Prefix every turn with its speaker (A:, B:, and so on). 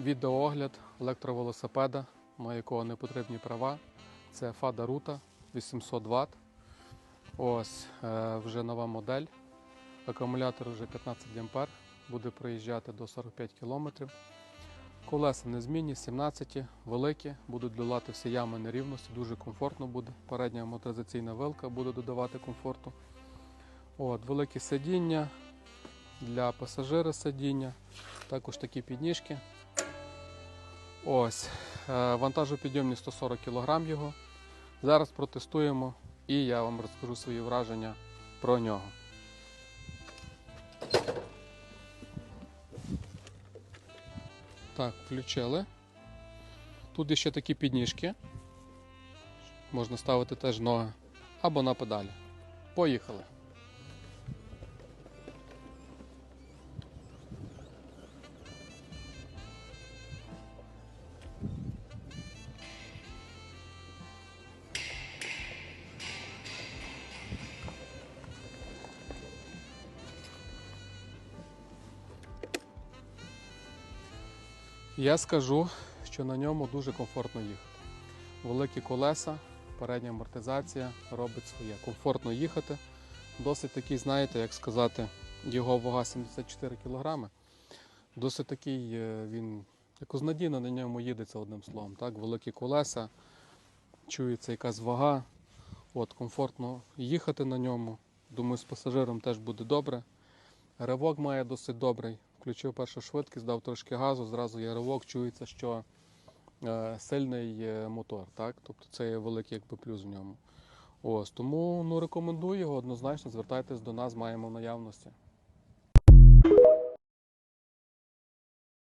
A: Відеоогляд електровелосипеда, на якого не потрібні права. Це Fada Ruta 800 Вт. Ось е, вже нова модель. Акумулятор вже 15 А, буде проїжджати до 45 км. Колеса незмінні, 17, великі, будуть долати всі ями нерівності, дуже комфортно буде. Передня амортизаційна вилка буде додавати комфорту. От, великі сидіння для пасажира сидіння, також такі підніжки. Ось, е, вантажопідйомність 140 кг його. Зараз протестуємо і я вам розкажу свої враження про нього. Так, включили. Тут є ще такі підніжки. Можна ставити теж ноги або на педалі. Поїхали. Я скажу, що на ньому дуже комфортно їхати. Великі колеса, передня амортизація робить своє. Комфортно їхати. Досить такий, знаєте, як сказати, його вага 74 кг. Досить такий е, він якознадійно на ньому їдеться одним словом. Так? Великі колеса, чується якась вага. От, комфортно їхати на ньому. Думаю, з пасажиром теж буде добре. Ривок має досить добрий. Включив першу швидкість, дав трошки газу, зразу є ривок, чується, що е, сильний е, мотор. Так? Тобто це є великий якби, плюс в ньому. Ось, тому ну, рекомендую його однозначно, звертайтесь до нас, маємо в наявності.